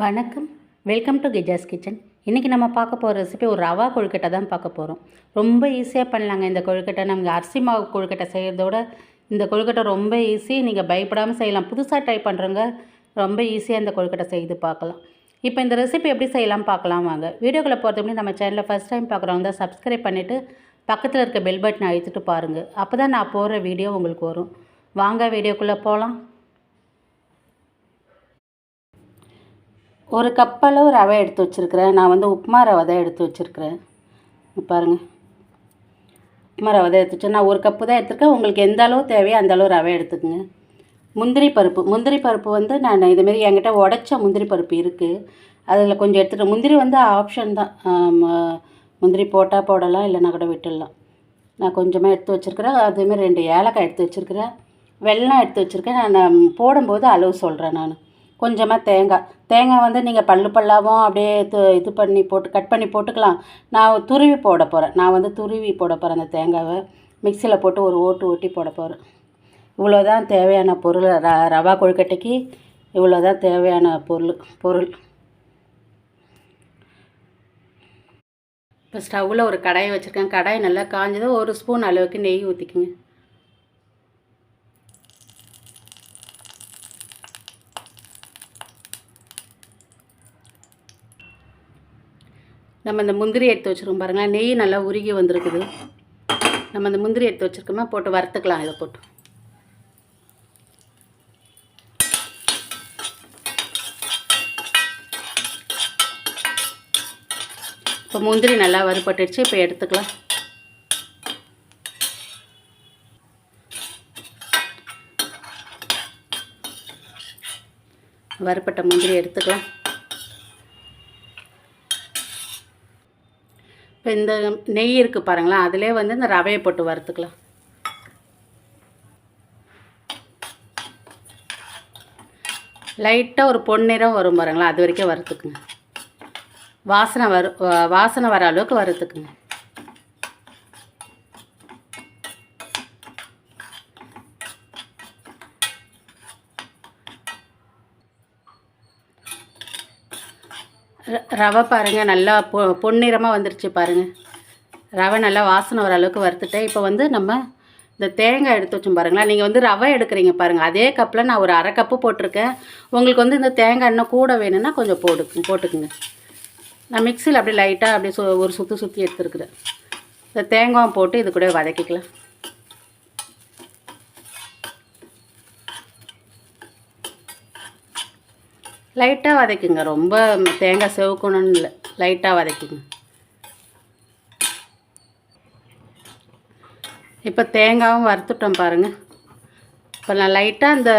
வணக்கம். Welcome to கிஜாஸ் kitchen இன்றைக்கி நம்ம பார்க்க போகிற ரெசிபி ஒரு ரவா கொழுக்கட்டை தான் பார்க்க போகிறோம் ரொம்ப ஈஸியாக பண்ணலாங்க இந்த கொழுக்கட்டை. நமக்கு அரிசி மாவு கொழுக்கட்டை செய்கிறதோட இந்த கொழுக்கட்டை ரொம்ப ஈஸி நீங்கள் பயப்படாமல் செய்யலாம். புதுசாக ட்ரை பண்ணுறவங்க ரொம்ப ஈஸியாக இந்த கொழுக்கட்டை செய்து பார்க்கலாம். இப்போ இந்த ரெசிபி எப்படி செய்யலாம் பார்க்கலாம் வாங்க. வீடியோக்குள்ளே போகிறதுக்கு முன்னாடி நம்ம சேனலில் ஃபஸ்ட் டைம் பார்க்குறவங்க தான் சப்ஸ்கிரைப் பண்ணிவிட்டு பக்கத்தில் இருக்க பெல் பட்டனை அழுத்திட்டு பாருங்கள் அப்போ தான் நான் போடுற வீடியோ உங்களுக்கு வரும். வாங்க வீடியோக்குள்ளே போகலாம் ஒரு கப்பளவு ரவை எடுத்து வச்சுருக்கிறேன். நான் வந்து உப்புமா ரவை தான் எடுத்து வச்சுருக்கிறேன். பாருங்கள் உப்புமா ரவை தான் எடுத்து நான் ஒரு கப்பு தான் எடுத்துருக்கேன். உங்களுக்கு எந்த அளவு தேவையோ அந்த அளவு ரவை எடுத்துக்கோங்க. முந்திரி பருப்பு. முந்திரி பருப்பு வந்து நான் இதுமாரி என்கிட்ட உடச்ச முந்திரி பருப்பு இருக்குது அதில் கொஞ்சம் எடுத்துகிட்டு முந்திரி வந்து ஆப்ஷன் தான். முந்திரி போட்டால் போடலாம் இல்லைன்னா கூட விட்டுடலாம். நான் கொஞ்சமாக எடுத்து வச்சுருக்கிறேன். அதேமாரி ரெண்டு ஏலக்காய் எடுத்து வச்சுருக்கிறேன். வெள்ளம் எடுத்து வச்சுருக்கேன். நான் போடும்போது அளவு சொல்கிறேன் நான். கொஞ்சமாக தேங்காய். தேங்காய் வந்து நீங்கள் பல்லு பல்லாவும் அப்படியே து- இது பண்ணி போட்டு கட் பண்ணி போட்டுக்கலாம். நான் துருவி போட போகிறேன் நான் வந்து துருவி போட போகிறேன் அந்த தேங்காவை. மிக்சியில் போட்டு ஒரு ஓட்டு ஓட்டி போட போகிறேன் இவ்வளோதான் தேவையான பொருள். ர ரவா கொழுக்கட்டைக்கு இவ்வளோ தான் தேவையான பொருள் பொருள். இப்போ ஸ்டவ்வில் ஒரு கடாயை வச்சுருக்கேன். கடாய் நல்லா காஞ்சதும் ஒரு ஸ்பூன் அளவுக்கு நெய் ஊற்றிக்குங்க நம்ம இந்த முந்திரி எடுத்து வச்சுருக்கோம் பாருங்களேன் நெய் நல்லா உருகி வந்திருக்குது. நம்ம இந்த முந்திரி எடுத்து வச்சுருக்கோமா போட்டு வறுத்துக்கலாம் இதை போட்டு. இப்போ முந்திரி நல்லா வறுபட்டுடுச்சு இப்போ எடுத்துக்கலாம். வறுப்பட்ட முந்திரி எடுத்துக்கலாம். இப்போ இந்த நெய் இருக்குது பாருங்களேன் அதிலே வந்து இந்த ரவையை போட்டு வறுத்துக்கலாம். லைட்டாக ஒரு பொன்னிறம் வரும் பாருங்களேன் அது வரைக்கும் வறுத்துக்குங்க. வாசனை வரு வாசனை வர அளவுக்கு வறுத்துக்குங்க. ரவை பாருங்கள் நல்லா பொ பொன்னிறமாக வந்துருச்சு பாருங்கள் ரவை நல்லா வாசனை வர அளவுக்கு வறுத்துட்டேன். இப்போ வந்து நம்ம இந்த தேங்காய் எடுத்து வச்சோம் பாருங்களேன் நீங்கள் வந்து ரவை எடுக்கிறீங்க பாருங்கள் அதே கப்பில் நான் ஒரு அரை கப்பு போட்டிருக்கேன். உங்களுக்கு வந்து இந்த தேங்காய் இன்னும் கூட வேணும்னா கொஞ்சம் போடு போட்டுக்குங்க. நான் மிக்சியில் அப்படியே லைட்டாக அப்படியே சு ஒரு சுற்றி சுற்றி எடுத்துருக்குறேன். இந்த தேங்காயும் போட்டு இது கூட வதக்கிக்கலாம். லைட்டாக வதக்குங்க. ரொம்ப தேங்காய் செவக்கணும்னு இல்லை. லைட்டாக வதக்குங்க. இப்போ தேங்காயும் வறுத்துட்டோம் பாருங்கள் இப்போ நான் லைட்டாக இந்த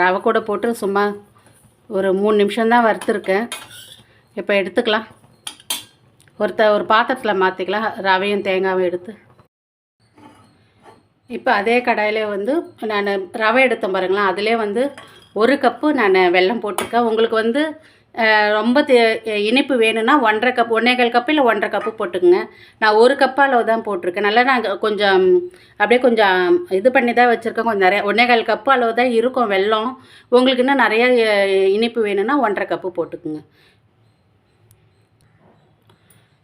ரவை கூட போட்டு சும்மா ஒரு மூணு நிமிஷம் தான் வறுத்துருக்கேன். இப்போ எடுத்துக்கலாம். ஒருத்த ஒரு பாத்திரத்தில் மாற்றிக்கலாம் ரவையும் தேங்காயும் எடுத்து. இப்போ அதே கடாயிலே வந்து நான் ரவை எடுத்தேன் பாருங்களேன். அதிலே வந்து ஒரு கப்பு நான் வெல்லம் போட்டிருக்கேன். உங்களுக்கு வந்து ரொம்ப தே- இனிப்பு வேணும்னா ஒன்றரை கப் ஒன்றேகால் கப்பு இல்லை ஒன்றரை கப்பு போட்டுக்கோங்க. நான் ஒரு கப்பு அளவு தான் போட்டிருக்கேன். நல்லா நான் கொஞ்சம் அப்படியே கொஞ்சம் இது பண்ணி தான் வச்சுருக்கேன். கொஞ்சம் நிறைய ஒன்றேகால் கப்பு அளவு தான் இருக்கும் வெல்லம். உங்களுக்கு இன்னும் நிறையா இனிப்பு வேணும்னா ஒன்றரை கப்பு போட்டுக்குங்க.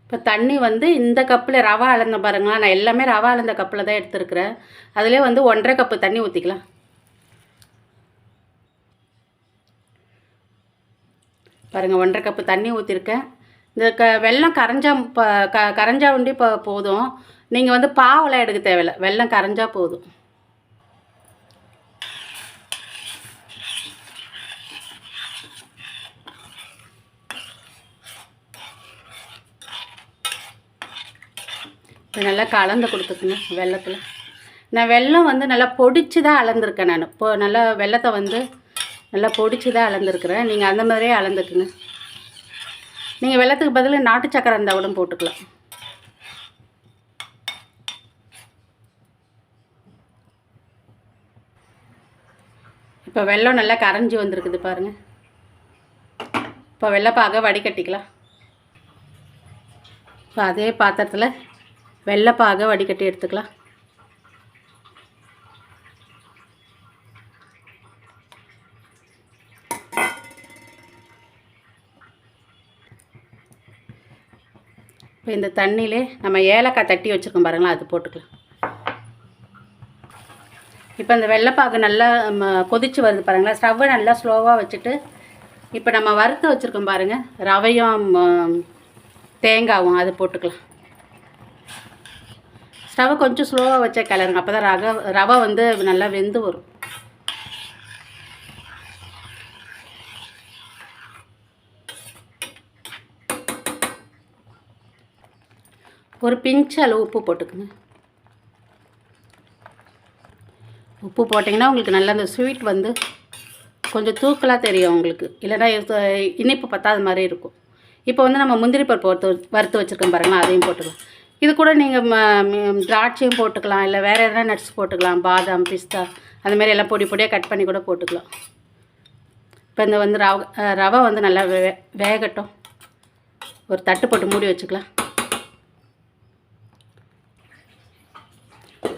இப்போ தண்ணி வந்து இந்த கப்பில் ரவா அளந்த பாருங்களேன். நான் எல்லாமே ரவா அளந்த கப்பில் தான் எடுத்துருக்குறேன். அதிலே வந்து ஒன்றரை கப்பு தண்ணி ஊற்றிக்கலாம் பாருங்கள் ஒன்றரை கப்பு தண்ணி ஊற்றிருக்கேன் இந்த க வெள்ளம் கரைஞ்சா ப க கரைஞ்சா உண்டி இப்போ போதும். நீங்கள் வந்து பாவெல்லாம் எடுக்க தேவையில்ல. வெள்ளம் கரைஞ்சா போதும். இது நல்லா கலந்து கொடுத்துக்குங்க வெள்ளத்தில் நான் வெல்லம் வந்து நல்லா பொடிச்சு தான் அளந்துருக்கேன் நான். இப்போ நல்லா வெள்ளத்தை வந்து நல்லா பொடிச்சு தான் அளந்துருக்குறேன். நீங்கள் அந்த மாதிரியே அளந்துக்குங்க. நீங்கள் வெள்ளத்துக்கு பதில் நாட்டு சக்கரை இருந்தால் கூட போட்டுக்கலாம். இப்போ வெள்ளம் நல்லா கரைஞ்சி வந்திருக்குது பாருங்கள் இப்போ வெள்ளைப்பாக வடிகட்டிக்கலாம். இப்போ அதே பாத்திரத்தில் வெள்ளைப்பாக வடிகட்டி எடுத்துக்கலாம். இப்போ இந்த தண்ணியிலே நம்ம ஏலக்காய் தட்டி வச்சுருக்கோம் பாருங்களா அது போட்டுக்கலாம். இப்போ இந்த வெள்ளைப்பாக்கு நல்லா ம, கொதிச்சு வருது பாருங்களா ஸ்டவ்வை நல்லா ஸ்லோவாக வச்சுட்டு இப்போ நம்ம வறுத்து வச்சுருக்கோம் பாருங்கள் ரவையும் தேங்காயும் தேங்காவும் அது போட்டுக்கலாம். ஸ்டவ்வை கொஞ்சம் ஸ்லோவாக வச்சே கிளறுங்க அப்போ தான் ரவை ரவை வந்து நல்லா வெந்து வரும். ஒரு பிஞ்ச் அளவு உப்பு போட்டுக்குங்க. உப்பு போட்டிங்கன்னா உங்களுக்கு நல்லா அந்த ஸ்வீட் வந்து கொஞ்சம் தூக்கலாக தெரியும் உங்களுக்கு. இல்லைன்னா இனிப்பு பத்தாத மாதிரி இருக்கும். இப்போ வந்து நம்ம முந்திரி பருப்பு வறுத்து வறுத்து வச்சுருக்கோம் பாருங்களா அதையும் போட்டுக்கலாம். இது கூட நீங்கள் திராட்சையும் போட்டுக்கலாம் இல்லை வேறு எதனா நட்ஸ் போட்டுக்கலாம் பாதாம் பிஸ்தா அந்த மாதிரி எல்லாம் பொடி பொடியாக கட் பண்ணி கூட போட்டுக்கலாம். இப்போ இந்த வந்து ரவ ரவை வந்து நல்லா வே வேகட்டும். ஒரு தட்டு போட்டு மூடி வச்சுக்கலாம்.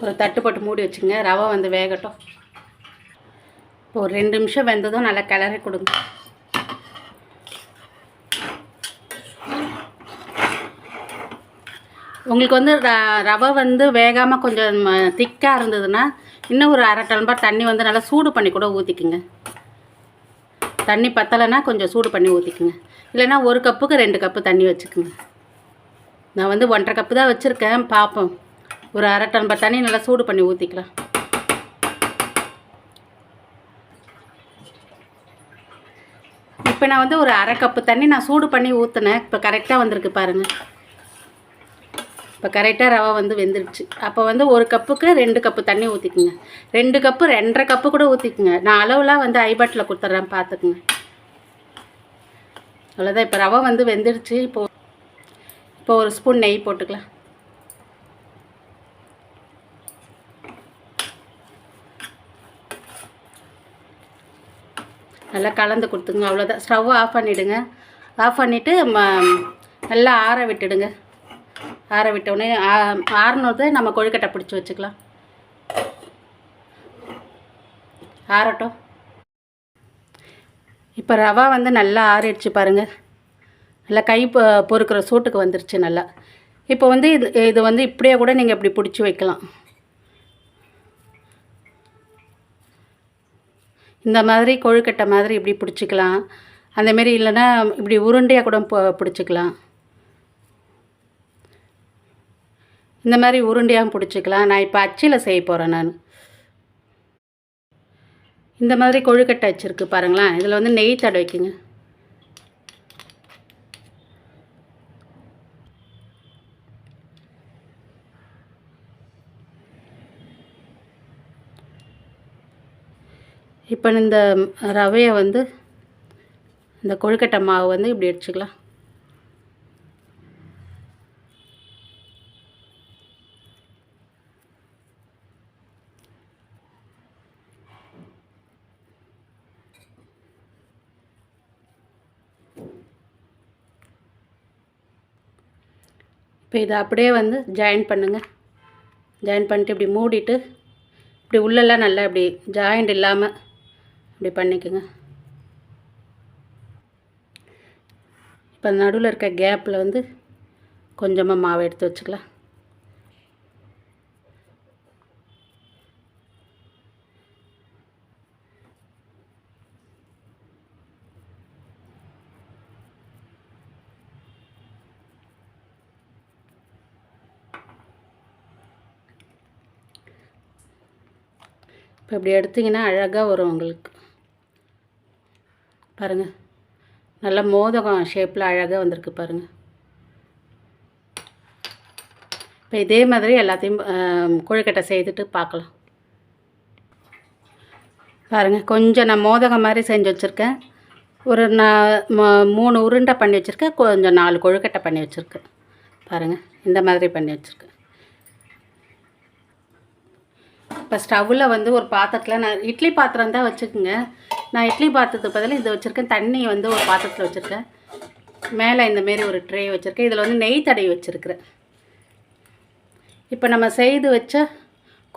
ஒரு தட்டு போட்டு மூடி வச்சுங்க. ரவை வந்து வேகட்டும். இப்போ ஒரு ரெண்டு நிமிஷம் வெந்ததும் நல்லா கிளறி கொடுங்க. உங்களுக்கு வந்து ர- ரவை வந்து வேகாமல் கொஞ்சம் திக்காக இருந்ததுன்னா இன்னும் ஒரு அரை டம்ளர் தண்ணி வந்து நல்லா சூடு பண்ணி கூட ஊற்றிக்குங்க தண்ணி பத்தலைன்னா கொஞ்சம் சூடு பண்ணி ஊற்றிக்குங்க இல்லைன்னா ஒரு கப்புக்கு ரெண்டு கப்பு தண்ணி வச்சுக்குங்க. நான் வந்து ஒன்றரை கப்பு தான் வச்சுருக்கேன். பார்ப்போம். ஒரு அரை டம்ளர் தண்ணி நல்லா சூடு பண்ணி ஊற்றிக்கலாம் இப்போ நான் வந்து ஒரு அரை கப்பு தண்ணி நான் சூடு பண்ணி ஊற்றினேன் இப்போ கரெக்டாக வந்திருக்கு பாருங்கள் இப்போ கரெக்டாக ரவை வந்து வெந்துருச்சு. அப்போ வந்து ஒரு கப்புக்கு ரெண்டு கப்பு தண்ணி ஊற்றிக்குங்க ரெண்டு கப்பு ரெண்டரை கப்பு கூட ஊற்றிக்குங்க நான் அளவுலாம் வந்து ஐபாட்டில் கொடுத்துட்றேன் பார்த்துக்குங்க. அவ்வளோதான் இப்போ ரவை வந்து வெந்துருச்சு. இப்போ இப்போ ஒரு ஸ்பூன் நெய் போட்டுக்கலாம். நல்லா கலந்து கொடுத்துங்க அவ்வளோதான் ஸ்டவ் ஆஃப் பண்ணிவிடுங்க ஆஃப் பண்ணிவிட்டு நல்லா ஆற விட்டுடுங்க. ஆற விட்டோடனே ஆறுனது நம்ம கொழுக்கட்டை பிடிச்சி வச்சுக்கலாம். ஆறட்டும். இப்போ ரவா வந்து நல்லா ஆறிடுச்சு பாருங்கள் நல்லா கை பொறுக்கிற சூட்டுக்கு வந்துருச்சு நல்லா. இப்போ வந்து இது இது வந்து இப்படியே கூட நீங்கள் இப்படி பிடிச்சி வைக்கலாம். இந்த மாதிரி கொழுக்கட்டை மாதிரி இப்படி பிடிச்சிக்கலாம். அந்தமாரி இல்லைன்னா இப்படி உருண்டையாக கூட பிடிச்சிக்கலாம். இந்த மாதிரி உருண்டையாகவும் பிடிச்சிக்கலாம். நான் இப்போ அச்சில் செய்ய போகிறேன் நான். இந்த மாதிரி கொழுக்கட்டை வச்சுருக்கு பாருங்களேன். இதில் வந்து நெய் தடவைக்குங்க. இப்போ இந்த ரவையை வந்து இந்த கொழுக்கட்டை மாவு வந்து இப்படி அடிச்சுக்கலாம் இப்போ இதை அப்படியே வந்து ஜாயின் பண்ணுங்கள் ஜாயின் பண்ணிட்டு இப்படி மூடிட்டு இப்படி உள்ளெல்லாம் நல்லா இப்படி ஜாயிண்ட் இல்லாமல் இப்படி பண்ணிக்கோங்க. இப்போ நடுவில் இருக்க கேப்பில் வந்து கொஞ்சமாக மாவை எடுத்து வச்சுக்கலாம். இப்போ இப்படி எடுத்திங்கன்னா அழகாக வரும் உங்களுக்கு. பாருங்கள் நல்ல மோதகம் ஷேப்பில் அழகாக வந்திருக்கு பாருங்கள் இப்போ இதே மாதிரி எல்லாத்தையும் கொழுக்கட்டை செய்துட்டு பார்க்கலாம். பாருங்கள் கொஞ்சம் நான் மோதகம் மாதிரி செஞ்சு வச்சுருக்கேன். ஒரு நான் மூணு உருண்டை பண்ணி வச்சுருக்கேன். கொஞ்சம் நாலு கொழுக்கட்டை பண்ணி வச்சுருக்கேன். பாருங்கள் இந்த மாதிரி பண்ணி வச்சுருக்கேன். இப்போ ஸ்டவ்வில் வந்து ஒரு பாத்திரத்தில் நான் இட்லி பாத்திரம் தான் வச்சுக்கோங்க. நான் இட்லி பாத்திரத்துக்கு பதில் இது வச்சுருக்கேன். தண்ணி வந்து ஒரு பாத்திரத்தில் வச்சுருக்கேன். மேலே இந்தமாரி ஒரு ட்ரே வச்சுருக்கேன். இதில் வந்து நெய் தடை வச்சுருக்கிறேன். இப்போ நம்ம செய்து வச்ச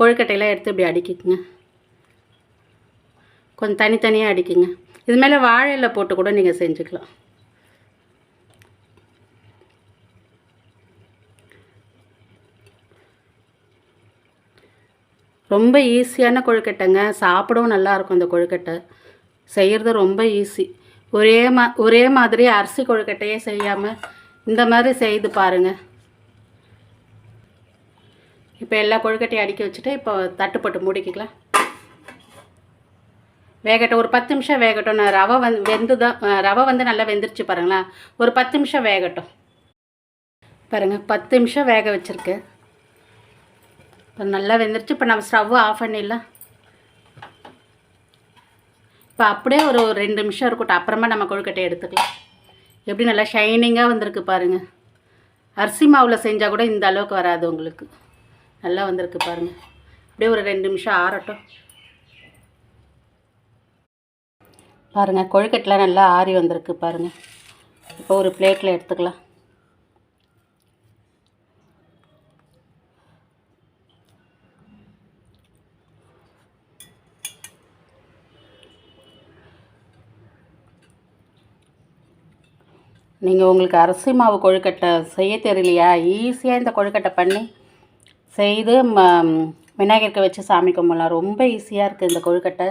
கொழுக்கட்டையெல்லாம் எடுத்து இப்படி அடிக்கிக்குங்க. கொஞ்சம் தனித்தனியாக அடிக்குங்க. இது மேலே வாழையில் போட்டு கூட நீங்கள் செஞ்சுக்கலாம். ரொம்ப ஈஸியான கொழுக்கட்டைங்க. சாப்பிடவும் நல்லாயிருக்கும் இந்த கொழுக்கட்டை. செய்கிறது ரொம்ப ஈஸி ஒரே மா ஒரே மாதிரி அரிசி கொழுக்கட்டையே செய்யாமல் இந்த மாதிரி செய்து பாருங்கள் இப்போ எல்லா கொழுக்கட்டையும் அடுக்கி வச்சுட்டு இப்போ தட்டுப்பட்டு மூடிக்கலாம் வேகட்டும் ஒரு பத்து நிமிஷம் வேகட்டும். நான் ரவை வந்து வெந்து தான் ரவை வந்து நல்லா வெந்துருச்சு பாருங்களேன். ஒரு பத்து நிமிஷம் வேகட்டும். பாருங்கள் பத்து நிமிஷம் வேக வச்சுருக்கு. இப்போ நல்லா வெந்துருச்சு. இப்போ நம்ம ஸ்டவ் ஆஃப் பண்ணிடலாம். இப்போ அப்படியே ஒரு ஒரு ரெண்டு நிமிஷம் இருக்கட்டும். அப்புறமா நம்ம கொழுக்கட்டையை எடுத்துக்கலாம். எப்படி நல்லா ஷைனிங்காக வந்திருக்கு பாருங்கள் அரிசி மாவில் செஞ்சால் கூட இந்த அளவுக்கு வராது உங்களுக்கு. நல்லா வந்திருக்கு பாருங்கள் அப்படியே ஒரு ரெண்டு நிமிஷம் ஆறட்டும். பாருங்கள் கொழுக்கட்டில் நல்லா ஆறி வந்திருக்கு பாருங்கள் இப்போ ஒரு பிளேட்டில் எடுத்துக்கலாம். நீங்கள் உங்களுக்கு அரிசி மாவு கொழுக்கட்டை செய்ய தெரியலையா? ஈஸியாக இந்த கொழுக்கட்டை பண்ணி செய்து ம விநாயகருக்கு வச்சு சாமி கும்பிடலாம். ரொம்ப ஈஸியாக இருக்குது இந்த கொழுக்கட்டை.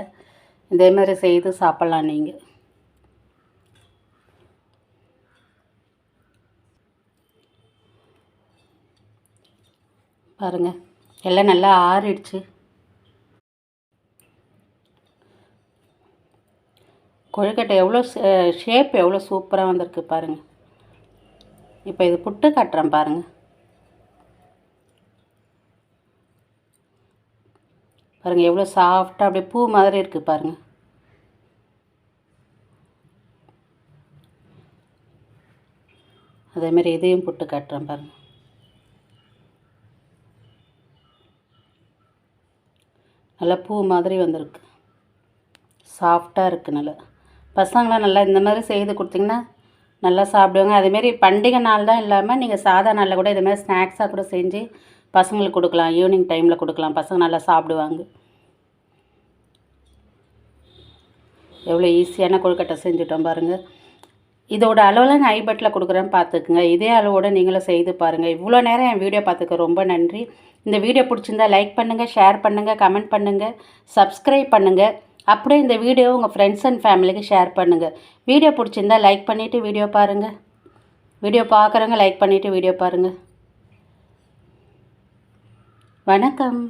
இதே மாதிரி செய்து சாப்பிட்லாம் நீங்கள் பாருங்கள் எல்லாம் நல்லா ஆறிடுச்சு. கொழுக்கட்டை எவ்வளோ ஷேப் எவ்வளோ சூப்பராக வந்திருக்கு பாருங்கள் இப்போ இது புட்டு கட்டுறேன் பாருங்கள் பாருங்கள் எவ்வளோ சாஃப்டாக அப்படியே பூ மாதிரி இருக்குது பாருங்கள் அதேமாரி இதையும் புட்டு காட்டுறேன் பாருங்கள் நல்லா பூ மாதிரி வந்திருக்கு. சாஃப்டாக இருக்குது நல்லா. பசங்களாம் நல்லா இந்த மாதிரி செய்து கொடுத்திங்கன்னா நல்லா சாப்பிடுவாங்க. அதேமாரி பண்டிகை நாள் தான் இல்லாமல் நீங்கள் சாதா நாளில் கூட இதுமாதிரி ஸ்நாக்ஸாக கூட செஞ்சு பசங்களுக்கு கொடுக்கலாம். ஈவினிங் டைமில் கொடுக்கலாம். பசங்க நல்லா சாப்பிடுவாங்க. எவ்வளோ ஈஸியான கொழுக்கட்டை செஞ்சுட்டோம் பாருங்கள் இதோட அளவில் நான் ஐபட்டில் கொடுக்குறேன்னு பார்த்துக்குங்க இதே அளவோடு நீங்களும் செய்து பாருங்கள் இவ்வளோ நேரம் என் வீடியோ பார்த்துக்க ரொம்ப நன்றி. இந்த வீடியோ பிடிச்சிருந்தா லைக் பண்ணுங்கள் ஷேர் பண்ணுங்கள் கமெண்ட் பண்ணுங்கள் சப்ஸ்கிரைப் பண்ணுங்கள் அப்படியே இந்த வீடியோ உங்கள் ஃப்ரெண்ட்ஸ் அண்ட் ஃபேமிலிக்கு ஷேர் பண்ணுங்கள் வீடியோ பிடிச்சிருந்தா லைக் பண்ணிவிட்டு வீடியோ பாருங்கள் வீடியோ பார்க்குறவங்க லைக் பண்ணிவிட்டு வீடியோ பாருங்கள் வணக்கம்.